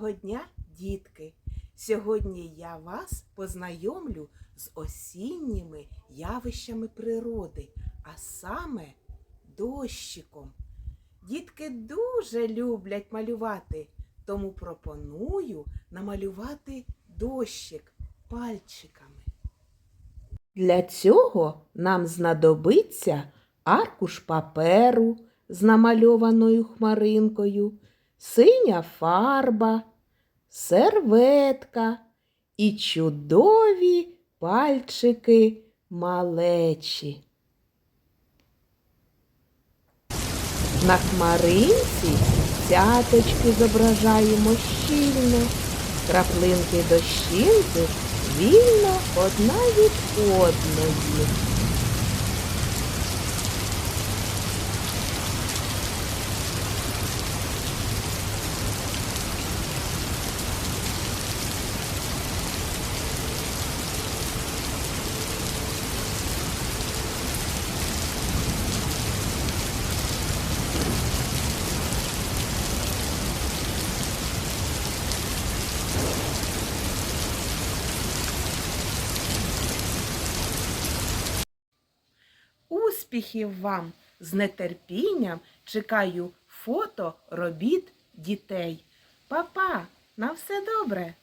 дня, дітки! Сьогодні я вас познайомлю з осінніми явищами природи, а саме дощиком. Дітки дуже люблять малювати, тому пропоную намалювати дощик пальчиками. Для цього нам знадобиться аркуш паперу з намальованою хмаринкою, синя фарба, серветка і чудові пальчики малечі. На хмаринці цяточки зображаємо щільно, краплинки дощинки вільно одна від одної. Успіхів вам! З нетерпінням чекаю фото робіт дітей. Па-па! На все добре!